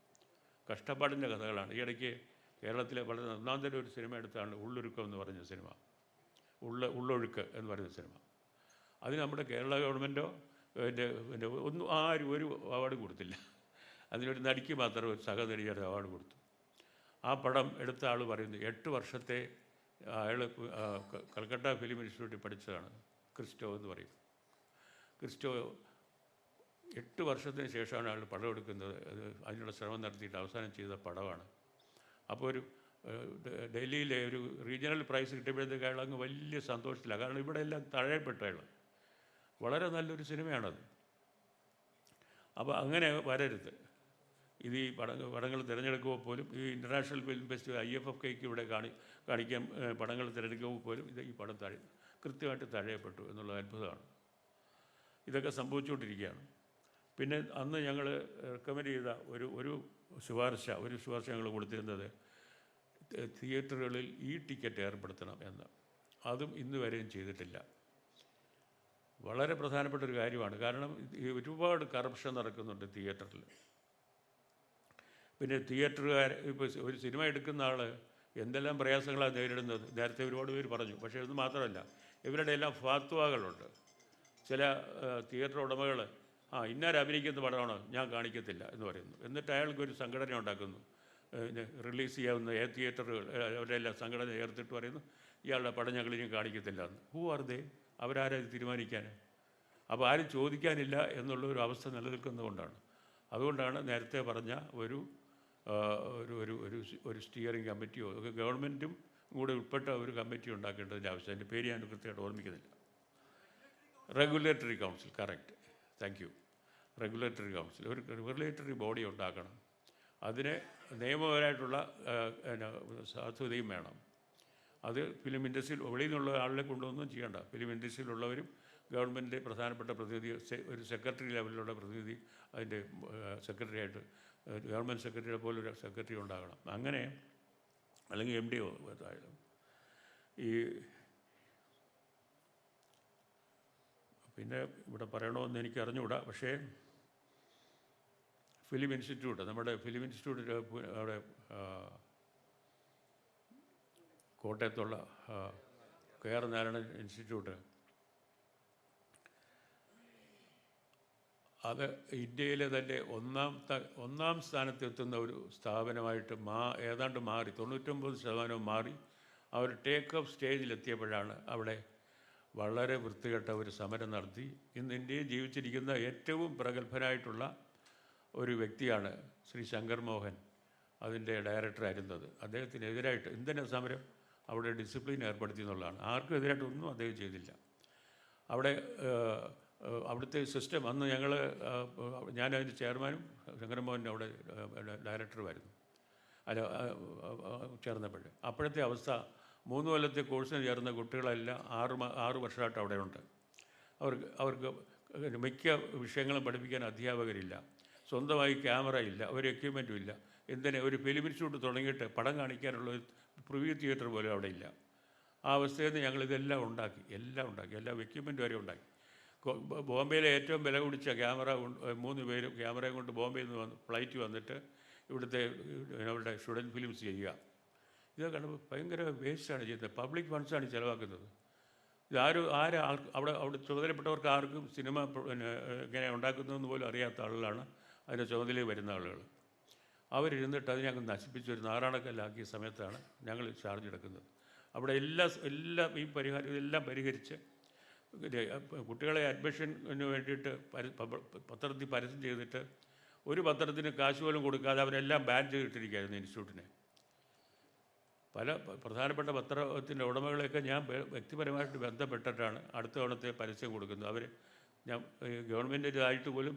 Speaker 1: കഷ്ടപ്പാടിന്റെ കഥകളാണ്. ഈ ഇടയ്ക്ക് കേരളത്തിലെ വളരെ ഒന്നാന്തരം ഒരു സിനിമ എടുത്താണ് ഉള്ളൊരുക്കം എന്ന് പറഞ്ഞ സിനിമ. ഉള്ള ഉള്ളൊഴുക്ക് എന്ന് പറയുന്ന സിനിമ. അത് നമ്മുടെ കേരള ഗവൺമെന്റോ എന്റെ പിന്നെ ഒന്നും ആരും ഒരു അവാർഡ് കൊടുത്തില്ല. അതിനൊരു നടിക്ക് മാത്രം ഒരു സഹനടിയുടെ അവാർഡ് കൊടുത്തു. ആ പടം എടുത്ത ആൾ പറയുന്നു എട്ട് വർഷത്തെ അയാൾ കൽക്കട്ട ഫിലിം ഇൻസ്റ്റിറ്റ്യൂട്ടിൽ പഠിച്ചതാണ് ക്രിസ്റ്റോ എന്ന് പറയും. ക്രിസ്റ്റോ എട്ട് വർഷത്തിന് ശേഷമാണ് അയാൾ പടം എടുക്കുന്നത്. അത് അതിനുള്ള ശ്രമം നടത്തിയിട്ട് അവസാനം ചെയ്ത പടമാണ്. അപ്പോൾ ഒരു ഡൽഹിയിലെ ഒരു റീജിയണൽ പ്രൈസ് കിട്ടിയപ്പോഴത്തേക്ക് അയാൾ അങ്ങ് വലിയ സന്തോഷത്തിലാണ് കാരണം ഇവിടെ എല്ലാം തഴയപ്പെട്ട അയാൾ വളരെ നല്ലൊരു സിനിമയാണത്. അപ്പോൾ അങ്ങനെ വരരുത്. ഇത് ഈ പടങ്ങൾ പടങ്ങൾ തിരഞ്ഞെടുക്കുമ്പോൾ പോലും ഈ international film festival I F F കെക്ക് ഇവിടെ കാണി കാണിക്കാൻ പടങ്ങൾ തിരഞ്ഞെടുക്കുമ്പോൾ പോലും ഇത് ഈ പടം തഴ കൃത്യമായിട്ട് തഴയപ്പെട്ടു എന്നുള്ള അത്ഭുതമാണ്. ഇതൊക്കെ സംഭവിച്ചുകൊണ്ടിരിക്കുകയാണ്. പിന്നെ അന്ന് ഞങ്ങൾ റെക്കമെൻഡ് ചെയ്ത ഒരു ഒരു ശുപാർശ ഒരു ശുപാർശ ഞങ്ങൾ കൊടുത്തിരുന്നത് തിയേറ്ററുകളിൽ ഈ ടിക്കറ്റ് ഏർപ്പെടുത്തണം എന്ന്. അതും ഇന്ന് വരെയും ചെയ്തിട്ടില്ല. വളരെ പ്രധാനപ്പെട്ട ഒരു കാര്യമാണ്. കാരണം ഒരുപാട് കറപ്ഷൻ നടക്കുന്നുണ്ട് തിയേറ്ററിൽ പിന്നെ തിയേറ്ററുകാർ ഇപ്പോൾ ഒരു സിനിമ എടുക്കുന്ന ആൾ എന്തെല്ലാം പ്രയാസങ്ങളാണ് നേരിടുന്നത്? നേരത്തെ ഒരുപാട് പേര് പറഞ്ഞു. പക്ഷേ ഇത് മാത്രമല്ല ഇവരുടെ എല്ലാം ഫാത്വകളുണ്ട്. ചില തിയേറ്റർ ഉടമകൾ ആ ഇന്നാർ അഭിനയിക്കുന്ന പടമാണ്? ഞാൻ കാണിക്കത്തില്ല എന്ന് പറയുന്നു. എന്നിട്ട് അയാൾക്ക് ഒരു സംഘടന ഉണ്ടാക്കുന്നു. റിലീസ് ചെയ്യാവുന്ന ഏ തിയേറ്ററുകൾ അവരുടെ എല്ലാം സംഘടന ചേർത്തിട്ട് പറയുന്നു ഇയാളുടെ പടം ഞങ്ങൾ ഇനി കാണിക്കത്തില്ല എന്ന്. ഹൂ ആർ ദേ അവരാരാ ഇത് തീരുമാനിക്കാൻ? അപ്പോൾ ആരും ചോദിക്കാനില്ല എന്നുള്ള ഒരു അവസ്ഥ നിലനിൽക്കുന്നതുകൊണ്ടാണ്. അതുകൊണ്ടാണ് നേരത്തെ പറഞ്ഞ ഒരു ഒരു ഒരു ഒരു ഒരു സ്റ്റിയറിംഗ് കമ്മിറ്റിയോ ഒക്കെ ഗവൺമെന്റും കൂടെ ഉൾപ്പെട്ട ഒരു കമ്മിറ്റി ഉണ്ടാക്കേണ്ടതിന്റെ ആവശ്യം അതിന്റെ പേര് ഞാൻ കൃത്യമായിട്ട് ഓർമ്മിക്കുന്നില്ല. Regulatory council correct thank you regulatory council ഒരു റെഗുലേറ്ററി ബോഡി ഉണ്ടാക്കണം. അതിന് നിയമപരമായിട്ടുള്ള സാധുതയും വേണം. അത് ഫിലിം ഇൻഡസ്ട്രിയിൽ വെളിയിൽ നിന്നുള്ള ആളിനെ കൊണ്ടുവന്നും ചെയ്യേണ്ട. ഫിലിം ഇൻഡസ്ട്രിയിലുള്ളവരും ഗവൺമെന്റിന്റെ പ്രധാനപ്പെട്ട പ്രതിനിധി ഒരു സെക്രട്ടറി ലെവലിലുള്ള പ്രതിനിധി അതിന്റെ സെക്രട്ടറി ആയിട്ട് ഗവൺമെന്റ് സെക്രട്ടറിയെ പോലൊരു സെക്രട്ടറി ഉണ്ടാകണം. അങ്ങനെ അല്ലെങ്കിൽ എം ഡി ഒ ഈ പിന്നെ ഇവിടെ പറയണമെന്ന് എനിക്ക് അറിഞ്ഞുകൂടാ. പക്ഷേ ഫിലിം ഇൻസ്റ്റിറ്റ്യൂട്ട് നമ്മുടെ ഫിലിം ഇൻസ്റ്റിറ്റ്യൂട്ടിന്റെ അവിടെ കോട്ടയത്തുള്ള കെ ആർ നാരായണൻ ഇൻസ്റ്റിറ്റ്യൂട്ട്. അത് ഇന്ത്യയിലെ തന്നെ ഒന്നാം ത- ഒന്നാം സ്ഥാനത്തെത്തുന്ന ഒരു സ്ഥാപനമായിട്ട് മാ ഏതാണ്ട് മാറി തൊണ്ണൂറ്റൊമ്പത് ശതമാനവും മാറി. അവർ ടേക്ക് ഓഫ് സ്റ്റേജിലെത്തിയപ്പോഴാണ് അവിടെ വളരെ വൃത്തികെട്ട ഒരു സമരം നടത്തി. ഇന്ന് ഇന്ത്യയിൽ ജീവിച്ചിരിക്കുന്ന ഏറ്റവും പ്രഗത്ഭനായിട്ടുള്ള ഒരു വ്യക്തിയാണ് ശ്രീ ശങ്കർ മോഹൻ അതിന്റെ ഡയറക്ടറായിരുന്നത്. അദ്ദേഹത്തിനെതിരായിട്ട് എന്തിനാ സമരം അവിടെ ഡിസിപ്ലിൻ ഏർപ്പെടുത്തി എന്നുള്ളതാണ്. ആർക്കും എതിരായിട്ടൊന്നും അദ്ദേഹം ചെയ്തില്ല. അവിടെ അവിടുത്തെ സിസ്റ്റം അന്ന് ഞങ്ങൾ ഞാനതിന്റെ ചെയർമാനും ശങ്കരമോഹൻ അവിടെ ഡയറക്ടറുമായിരുന്നു. അല്ല ചേർന്നപ്പോൾ അപ്പോഴത്തെ അവസ്ഥ മൂന്ന് കൊല്ലത്തെ കോഴ്സിന് ചേർന്ന കുട്ടികളെല്ലാം ആറ് ആറ് വർഷമായിട്ട് അവിടെയുണ്ട്. അവർക്ക് അവർക്ക് മിക്ക വിഷയങ്ങളും പഠിപ്പിക്കാൻ അധ്യാപകരില്ല. സ്വന്തമായി ക്യാമറ ഇല്ല ഒരു എക്യുപ്മെന്റും ഇല്ല. എന്തിനെ? ഒരു ഫിലിം ഇൻസ്റ്റിറ്റ്യൂട്ട് തുടങ്ങിയിട്ട് പടം കാണിക്കാനുള്ള പ്രിവ്യൂ തിയേറ്റർ പോലും അവിടെ ഇല്ല. ആ അവസ്ഥയിൽ നിന്ന് ഞങ്ങളിതെല്ലാം ഉണ്ടാക്കി എല്ലാം ഉണ്ടാക്കി എല്ലാ എക്യുപ്മെന്റ് വരെ ഉണ്ടാക്കി. ബോംബെയിലെ ഏറ്റവും വില കുടിച്ച ക്യാമറ മൂന്ന് പേര് ക്യാമറയും കൊണ്ട് ബോംബെയിൽ നിന്ന് വന്ന് ഫ്ലൈറ്റ് വന്നിട്ട് ഇവിടുത്തെ അവരുടെ സ്റ്റുഡന്റ് ഫിലിംസ് ചെയ്യുക. ഇതൊക്കെ കണ്ടപ്പോൾ ഭയങ്കര വേസ്റ്റാണ് ചെയ്യുന്നത്. പബ്ലിക് ഫണ്ട്സാണ് ചിലവാക്കുന്നത്. ഇതാരും ആരും ആൾ അവിടെ അവിടെ ചുമതലപ്പെട്ടവർക്ക് ആർക്കും സിനിമ പിന്നെ എങ്ങനെ ഉണ്ടാക്കുന്നതെന്ന് പോലും അറിയാത്ത ആളുകളാണ്. അതിന്റെ ചുമതലയിൽ വരുന്ന ആളുകൾ. അവരിരുന്നിട്ട് അതിനെ അങ്ങ് നശിപ്പിച്ച് ഒരു നാറാണക്കല്ലാക്കിയ സമയത്താണ് ഞങ്ങൾ ചാർജ് എടുക്കുന്നത്. അവിടെ എല്ലാ എല്ലാ ഈ പരിഹാരം ഇതെല്ലാം പരിഹരിച്ച് കുട്ടികളെ അഡ്മിഷന് വേണ്ടിയിട്ട് പത്രത്തിൽ പരസ്യം ചെയ്തിട്ട് ഒരു പത്രത്തിന് കാശ് പോലും കൊടുക്കാതെ അവരെല്ലാം ബാൻ ചെയ്തിട്ടിരിക്കുകയായിരുന്നു ഇൻസ്റ്റിറ്റ്യൂട്ടിനെ. പല പ്രധാനപ്പെട്ട പത്രത്തിന്റെ ഉടമകളെയൊക്കെ ഞാൻ വ്യക്തിപരമായിട്ട് ബന്ധപ്പെട്ടിട്ടാണ് അടുത്ത തവണത്തെ പരസ്യം കൊടുക്കുന്നത്. അവർ ഞാൻ ഗവൺമെന്റ് ഇതായിട്ട് പോലും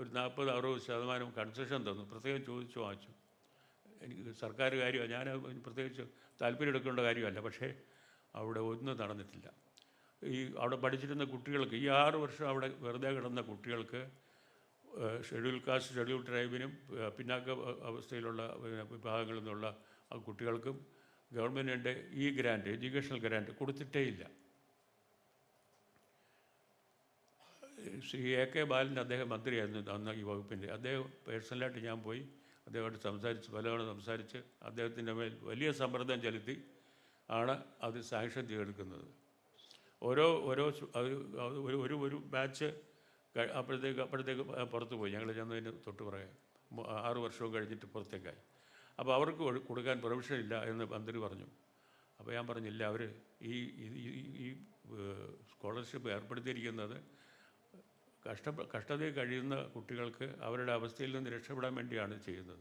Speaker 1: ഒരു നാൽപ്പത് അറുപത് ശതമാനം കൺസെഷൻ തന്നു. പ്രത്യേകം ചോദിച്ചു വാങ്ങിച്ചു. എനിക്ക് സർക്കാർ കാര്യമാണ് ഞാൻ പ്രത്യേകിച്ച് താല്പര്യം എടുക്കേണ്ട കാര്യമല്ല. പക്ഷേ അവിടെ ഒന്നും നടന്നിട്ടില്ല. ഈ അവിടെ പഠിച്ചിരുന്ന കുട്ടികൾക്ക് ഈ ആറ് വർഷം അവിടെ വെറുതെ കിടന്ന കുട്ടികൾക്ക് ഷെഡ്യൂൾ കാസ്റ്റ് ഷെഡ്യൂൾ ട്രൈബിനും പിന്നാക്ക അവസ്ഥയിലുള്ള വിഭാഗങ്ങളിൽ നിന്നുള്ള കുട്ടികൾക്കും ഗവൺമെന്റിന്റെ ഈ ഗ്രാന്റ് എഡ്യൂക്കേഷണൽ ഗ്രാന്റ് കൊടുത്തിട്ടേ ഇല്ല. ശ്രീ എ കെ ബാലൻ അദ്ദേഹം മന്ത്രിയായിരുന്നു അന്ന് ഈ വകുപ്പിന്റെ. അദ്ദേഹം പേഴ്സണലായിട്ട് ഞാൻ പോയി അദ്ദേഹമായിട്ട് സംസാരിച്ച് പലതവണ സംസാരിച്ച് അദ്ദേഹത്തിന്റെ മേൽ വലിയ സമ്മർദ്ദം ചെലുത്തി ആണ് അത് സാങ്ഷൻ ചെയ്തെടുക്കുന്നത് ഓരോ ഓരോ ഒരു ഒരു ഒരു ബാച്ച് അപ്പോഴത്തേക്ക് അപ്പോഴത്തേക്ക് പുറത്ത് പോയി. ഞങ്ങൾ ചെന്നതിന് തൊട്ട് പറയാൻ ആറു വർഷവും കഴിഞ്ഞിട്ട് പുറത്തേക്കായി. അപ്പോൾ അവർക്ക് കൊടുക്കാൻ പെർമിഷൻ ഇല്ല എന്ന് മന്ത്രി പറഞ്ഞു. അപ്പോൾ ഞാൻ പറഞ്ഞില്ല അവർ ഈ- ഈ സ്കോളർഷിപ്പ് ഏർപ്പെടുത്തിയിരിക്കുന്നത് കഷ്ട കഷ്ടതയിൽ കഴിയുന്ന കുട്ടികൾക്ക് അവരുടെ അവസ്ഥയിൽ നിന്ന് രക്ഷപ്പെടാൻ വേണ്ടിയാണ് ചെയ്യുന്നത്.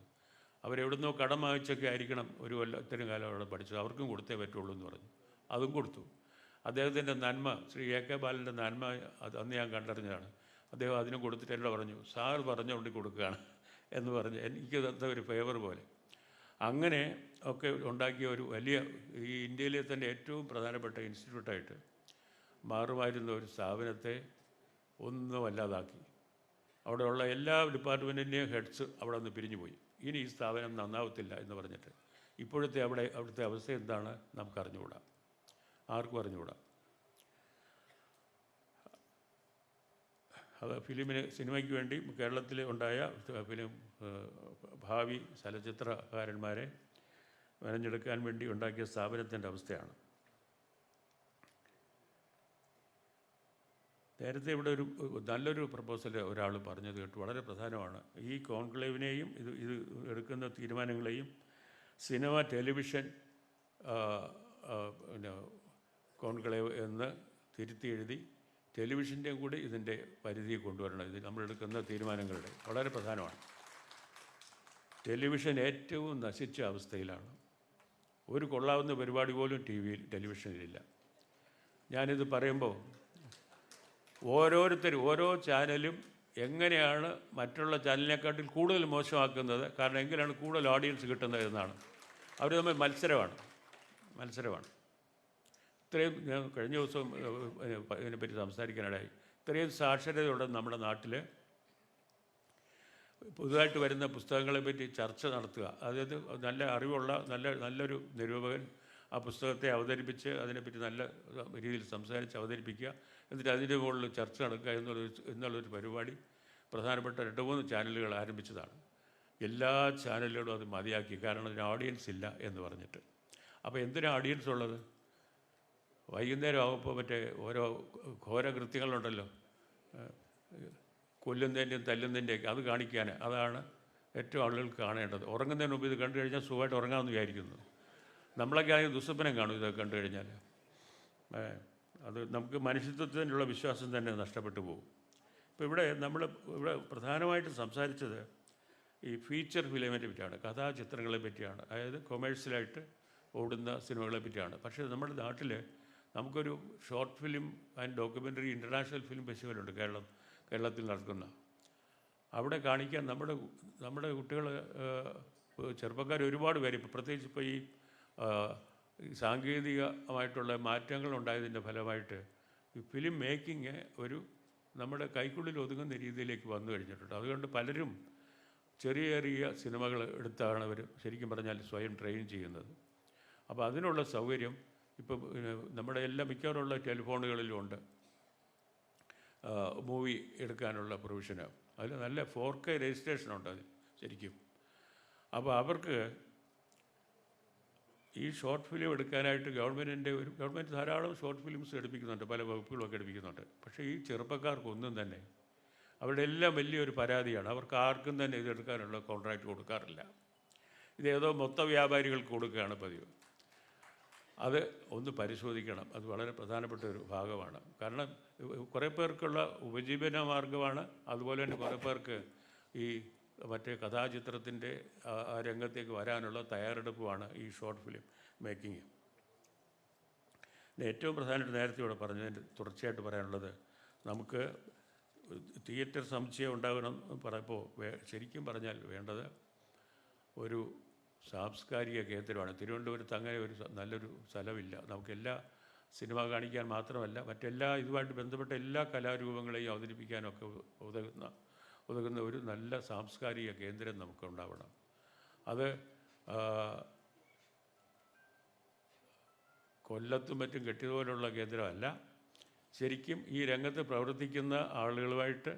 Speaker 1: അവരെവിടുന്നോ കടം വാങ്ങിച്ചൊക്കെ ആയിരിക്കണം ഒരു കൊല്ലം ഇത്രയും കാലം അവിടെ പഠിച്ചത്. അവർക്കും കൊടുത്തേ പറ്റുള്ളൂ എന്ന് പറഞ്ഞു. അതും കൊടുത്തു. അദ്ദേഹത്തിന്റെ നന്മ ശ്രീ എ കെ ബാലന്റെ നന്മ അത് അന്ന് ഞാൻ കണ്ടറിഞ്ഞതാണ്. അദ്ദേഹം അതിനും കൊടുത്തിട്ട് എന്നോട് പറഞ്ഞു സാർ പറഞ്ഞുകൊണ്ട് കൊടുക്കുകയാണ് എന്ന് പറഞ്ഞ്. എനിക്ക് തന്ന ഒരു ഫേവർ പോലെ. അങ്ങനെ ഒക്കെ ഉണ്ടാക്കിയ ഒരു വലിയ ഈ ഇന്ത്യയിലെ തന്നെ ഏറ്റവും പ്രധാനപ്പെട്ട ഇൻസ്റ്റിറ്റ്യൂട്ടായിട്ട് മാറുമായിരുന്ന ഒരു സ്ഥാപനത്തെ ഒന്നുമല്ലാതാക്കി അവിടെയുള്ള എല്ലാ ഡിപ്പാർട്ട്മെന്റിന്റെയും ഹെഡ്സ് അവിടെ നിന്ന് പിരിഞ്ഞു പോയി ഇനി ഈ സ്ഥാപനം നന്നാവത്തില്ല എന്ന് പറഞ്ഞിട്ട്. ഇപ്പോഴത്തെ അവിടെ അവിടുത്തെ അവസ്ഥ എന്താണ് നമുക്ക് അറിഞ്ഞുകൂടാ. ആർക്കും അറിഞ്ഞുകൂടാ. അത് ഫിലിമിന് സിനിമയ്ക്ക് വേണ്ടി കേരളത്തിൽ ഉണ്ടായ ഫിലിം ഭാവി ചലച്ചിത്രകാരന്മാരെ മെനഞ്ഞെടുക്കാൻ വേണ്ടി ഉണ്ടാക്കിയ സ്ഥാപനത്തിന്റെ അവസ്ഥയാണ്. നേരത്തെ ഇവിടെ ഒരു നല്ലൊരു പ്രപ്പോസൽ ഒരാൾ പറഞ്ഞത് കേട്ടു. വളരെ പ്രധാനമാണ്. ഈ കോൺക്ലേവിനെയും ഇത് ഇത് എടുക്കുന്ന തീരുമാനങ്ങളെയും സിനിമ ടെലിവിഷൻ പിന്നെ കോൺക്ലേവ് എന്ന് തിരുത്തി എഴുതി ടെലിവിഷന്റെയും കൂടി ഇതിന്റെ പരിധി കൊണ്ടുവരണം. ഇത് നമ്മളെടുക്കുന്ന തീരുമാനങ്ങളുടെ. വളരെ പ്രധാനമാണ്. ടെലിവിഷൻ ഏറ്റവും നശിച്ച അവസ്ഥയിലാണ്. ഒരു കൊള്ളാവുന്ന പരിപാടി പോലും ടി വിയിൽ ടെലിവിഷനിലില്ല. ഞാനിത് പറയുമ്പോൾ ഓരോരുത്തരും ഓരോ ചാനലും എങ്ങനെയാണ് മറ്റുള്ള ചാനലിനെക്കാട്ടിൽ കൂടുതൽ മോശമാക്കുന്നത്? കാരണം എങ്കിലാണ് കൂടുതൽ ഓഡിയൻസ് കിട്ടുന്നത് എന്നാണ്. അവർ തമ്മിൽ മത്സരമാണ്. മത്സരമാണ്. ഇത്രയും കഴിഞ്ഞ ദിവസം ഇതിനെപ്പറ്റി സംസാരിക്കാനിടയായി. ഇത്രയും സാക്ഷരതയോടെ നമ്മുടെ നാട്ടിൽ പുതുതായിട്ട് വരുന്ന പുസ്തകങ്ങളെ പറ്റി ചർച്ച നടത്തുക. അതായത് നല്ല അറിവുള്ള നല്ല നല്ലൊരു നിരൂപകൻ ആ പുസ്തകത്തെ അവതരിപ്പിച്ച് അതിനെപ്പറ്റി നല്ല രീതിയിൽ സംസാരിച്ച് അവതരിപ്പിക്കുക. എന്നിട്ട് അതിന്റെ മുകളിൽ ചർച്ച നടക്കുക എന്നുള്ളൊരു എന്നുള്ളൊരു പരിപാടി പ്രധാനപ്പെട്ട രണ്ട് മൂന്ന് ചാനലുകൾ ആരംഭിച്ചതാണ്. എല്ലാ ചാനലുകളും അത് മതിയാക്കി. കാരണം അതിന് ഓഡിയൻസ് ഇല്ല എന്ന് പറഞ്ഞിട്ട്. അപ്പോൾ എന്തിനാ ഓഡിയൻസ് ഉള്ളത്? വൈകുന്നേരം ആകുമ്പോൾ മറ്റേ ഓരോ ഘോരകൃത്യങ്ങളുണ്ടല്ലോ കൊല്ലുന്നതിന്റെയും തല്ലുന്നതിന്റെയൊക്കെ അത് കാണിക്കാൻ. അതാണ് ഏറ്റവും ആളുകൾക്ക് കാണേണ്ടത്. ഉറങ്ങുന്നതിന് മുമ്പ് ഇത് കണ്ടു കഴിഞ്ഞാൽ സുഖമായിട്ട് ഉറങ്ങാമെന്ന് വിചാരിക്കുന്നു. നമ്മളൊക്കെ ആണെങ്കിൽ ദുസ്വപ്നം കാണും ഇതൊക്കെ കണ്ടു കഴിഞ്ഞാൽ. അത് നമുക്ക് മനുഷ്യത്വത്തിനുള്ള വിശ്വാസം തന്നെ നഷ്ടപ്പെട്ടു പോകും. ഇപ്പോൾ ഇവിടെ നമ്മൾ ഇവിടെ പ്രധാനമായിട്ടും സംസാരിച്ചത് ഈ ഫീച്ചർ ഫിലിമിനെ പറ്റിയാണ് കഥാചിത്രങ്ങളെ പറ്റിയാണ്. അതായത് കൊമേഴ്സ്യലായിട്ട് ഓടുന്ന സിനിമകളെ പറ്റിയാണ്. പക്ഷേ നമ്മുടെ നാട്ടിൽ നമുക്കൊരു short film and documentary international film ഫെസ്റ്റിവലുണ്ട് Keralam കേരളത്തിൽ നടക്കുന്ന. അവിടെ കാണിക്കാൻ നമ്മുടെ നമ്മുടെ കുട്ടികൾ ചെറുപ്പക്കാർ ഒരുപാട് പേര് ഇപ്പോൾ പ്രത്യേകിച്ച് ഇപ്പോൾ ഈ സാങ്കേതികമായിട്ടുള്ള മാറ്റങ്ങൾ ഉണ്ടായതിന്റെ ഫലമായിട്ട് ഈ ഫിലിം മേക്കിങ് ഒരു നമ്മുടെ കൈക്കുള്ളിൽ ഒതുങ്ങുന്ന രീതിയിലേക്ക് വന്നു കഴിഞ്ഞിട്ടുണ്ട്. അതുകൊണ്ട് പലരും ചെറിയ ചെറിയ സിനിമകൾ എടുത്താണ് അവർ ശരിക്കും പറഞ്ഞാൽ സ്വയം ട്രെയിൻ ചെയ്യുന്നത്. അപ്പോൾ അതിനുള്ള സൗകര്യം ഇപ്പം നമ്മുടെ എല്ലാ മിക്കവാറുള്ള ടെലിഫോണുകളിലും ഉണ്ട്. മൂവി എടുക്കാനുള്ള പ്രൊവിഷന്. അതിൽ നല്ല ഫോർ കെ രജിസ്ട്രേഷൻ ഉണ്ട് അതിൽ ശരിക്കും. അപ്പോൾ അവർക്ക് ഈ ഷോർട്ട് ഫിലിം എടുക്കാനായിട്ട് ഗവൺമെന്റിന്റെ ഒരു ഗവൺമെന്റ് ധാരാളം ഷോർട്ട് ഫിലിംസ് എടുപ്പിക്കുന്നുണ്ട് പല വകുപ്പുകളൊക്കെ എടുപ്പിക്കുന്നുണ്ട്. പക്ഷേ ഈ ചെറുപ്പക്കാർക്കൊന്നും തന്നെ അവരുടെ എല്ലാം വലിയൊരു പരാതിയാണ്. അവർക്ക് ആർക്കും തന്നെ ഇതെടുക്കാനുള്ള കോൺട്രാക്റ്റ് കൊടുക്കാറില്ല. ഇതേതോ മൊത്ത വ്യാപാരികൾക്ക് കൊടുക്കുകയാണ് പതിവ്. അത് ഒന്ന് പരിശോധിക്കണം. അത് വളരെ പ്രധാനപ്പെട്ട ഒരു ഭാഗമാണ്. കാരണം കുറേ പേർക്കുള്ള ഉപജീവന മാർഗമാണ് അതുപോലെ തന്നെ കുറേ പേർക്ക് ഈ മറ്റേ കഥാചിത്രത്തിന്റെ ആ- രംഗത്തേക്ക് വരാനുള്ള തയ്യാറെടുപ്പുമാണ് ഈ ഷോർട്ട് ഫിലിം പിന്നെ ഏറ്റവും പ്രധാനമായിട്ട് നേരത്തെ ഇവിടെ പറഞ്ഞതിന്റെ തുടർച്ചയായിട്ട് പറയാനുള്ളത് നമുക്ക് തിയേറ്റർ സമുച്ചയം ഉണ്ടാകണം എന്ന് പറയുമ്പോൾ ശരിക്കും പറഞ്ഞാൽ വേണ്ടത് ഒരു സാംസ്കാരിക കേന്ദ്രമാണ്. തിരുവനന്തപുരത്ത് അങ്ങനെ ഒരു നല്ലൊരു സ്ഥലമില്ല. നമുക്കെല്ലാ സിനിമ കാണിക്കാൻ മാത്രമല്ല മറ്റെല്ലാ ഇതുമായിട്ട് ബന്ധപ്പെട്ട എല്ലാ കലാരൂപങ്ങളെയും അവതരിപ്പിക്കാനൊക്കെ ഉതകുന്ന ഉതകുന്ന ഒരു നല്ല സാംസ്കാരിക കേന്ദ്രം നമുക്കുണ്ടാവണം. അത് കൊല്ലത്തും മറ്റും കെട്ടിയതുപോലുള്ള കേന്ദ്രമല്ല. ശരിക്കും ഈ രംഗത്ത് പ്രവർത്തിക്കുന്ന ആളുകളുമായിട്ട്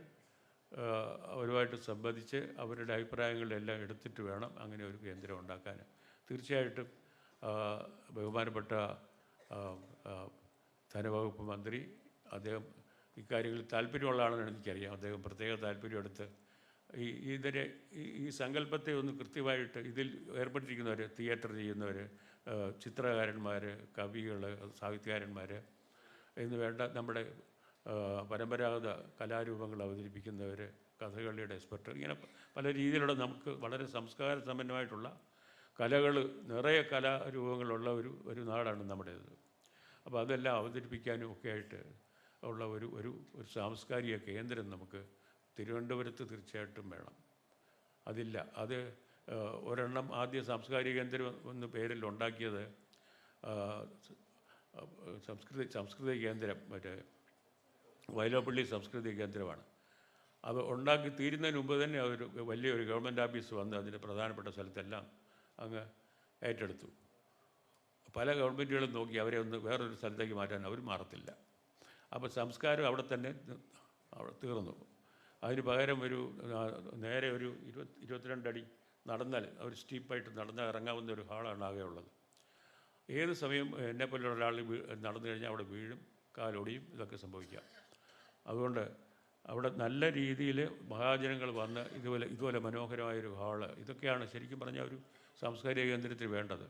Speaker 1: അവരുമായിട്ട് സംബന്ധിച്ച് അവരുടെ അഭിപ്രായങ്ങളെല്ലാം എടുത്തിട്ട് വേണം അങ്ങനെ ഒരു കേന്ദ്രം ഉണ്ടാക്കാൻ. തീർച്ചയായിട്ടും ബഹുമാനപ്പെട്ട ധനവകുപ്പ് മന്ത്രി അദ്ദേഹം ഇക്കാര്യങ്ങളിൽ താല്പര്യമുള്ള ആളാണെന്ന് എനിക്കറിയാം. അദ്ദേഹം പ്രത്യേക താല്പര്യമെടുത്ത് ഈ ഇതിനെ ഈ സങ്കല്പത്തെ ഒന്ന് കൃത്യമായിട്ട് ഇതിൽ ഏർപ്പെട്ടിരിക്കുന്നവർ തിയേറ്റർ ചെയ്യുന്നവർ ചിത്രകാരന്മാർ കവികൾ സാഹിത്യകാരന്മാർ എന്ന് വേണ്ട നമ്മുടെ പരമ്പരാഗത കലാരൂപങ്ങൾ അവതരിപ്പിക്കുന്നവർ കഥകളിയുടെ എക്സ്പെർട്ട് ഇങ്ങനെ പല രീതിയിലുള്ള നമുക്ക് വളരെ സംസ്കാര സമ്പന്നമായിട്ടുള്ള കലകൾ നിറയെ കലാരൂപങ്ങളുള്ള ഒരു ഒരു നാടാണ് നമ്മുടേത്. അപ്പോൾ അതെല്ലാം അവതരിപ്പിക്കാനും ഒക്കെ ആയിട്ട് ഉള്ള ഒരു ഒരു ഒരു സാംസ്കാരിക കേന്ദ്രം നമുക്ക് തിരുവനന്തപുരത്ത് തീർച്ചയായിട്ടും വേണം. അതില്ല. അത് ഒരെണ്ണം ആദ്യ സാംസ്കാരിക കേന്ദ്രം എന്ന പേരിൽ ഉണ്ടാക്കിയത് സംസ്കൃതി സംസ്കൃതി കേന്ദ്രം മറ്റേ വയലോപ്പള്ളി സംസ്കൃതി കേന്ദ്രമാണ്. അത് ഉണ്ടാക്കി തീരുന്നതിന് മുമ്പ് തന്നെ ഒരു വലിയൊരു ഗവൺമെന്റ് ഓഫീസ് വന്ന് അതിന്റെ പ്രധാനപ്പെട്ട സ്ഥലത്തെല്ലാം അങ്ങ് ഏറ്റെടുത്തു. പല ഗവൺമെന്റുകളും നോക്കി അവരെ ഒന്ന് വേറൊരു സ്ഥലത്തേക്ക് മാറ്റാൻ അവർ മാറത്തില്ല. അപ്പോൾ സംസ്കാരം അവിടെ തന്നെ അവിടെ തീർന്നു. അതിന് പകരം ഒരു നേരെ ഒരു ഇരുപത്തി ഇരുപത്തിരണ്ടടി നടന്നാൽ ഒരു സ്റ്റീപ്പായിട്ട് നടന്നാൽ ഇറങ്ങാവുന്ന ഒരു ഹാളാണ് ആകെ ഉള്ളത്. ഏത് സമയം എന്നെപ്പോലുള്ള ഒരാൾ നടന്നു കഴിഞ്ഞാൽ അവിടെ വീഴും കാലൊടിയും ഇതൊക്കെ സംഭവിക്കാം. അതുകൊണ്ട് അവിടെ നല്ല രീതിയിൽ മഹാജനങ്ങൾ വന്ന് ഇതുപോലെ ഇതുപോലെ മനോഹരമായൊരു ഹാൾ ഇതൊക്കെയാണ് ശരിക്കും പറഞ്ഞാൽ ഒരു സാംസ്കാരിക കേന്ദ്രത്തിന് വേണ്ടത്.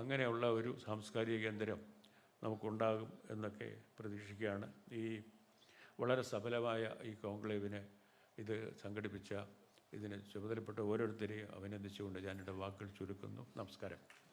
Speaker 1: അങ്ങനെയുള്ള ഒരു സാംസ്കാരിക കേന്ദ്രം നമുക്കുണ്ടാകും എന്നൊക്കെ പ്രതീക്ഷിക്കുകയാണ്. ഈ വളരെ സഫലമായ ഈ കോൺക്ലേവിനെ ഇത് സംഘടിപ്പിച്ച ഇതിന് ചുമതലപ്പെട്ട ഓരോരുത്തരെയും അഭിനന്ദിച്ചുകൊണ്ട് ഞാൻ എന്റെ വാക്കുകൾ ചുരുക്കുന്നു. നമസ്കാരം.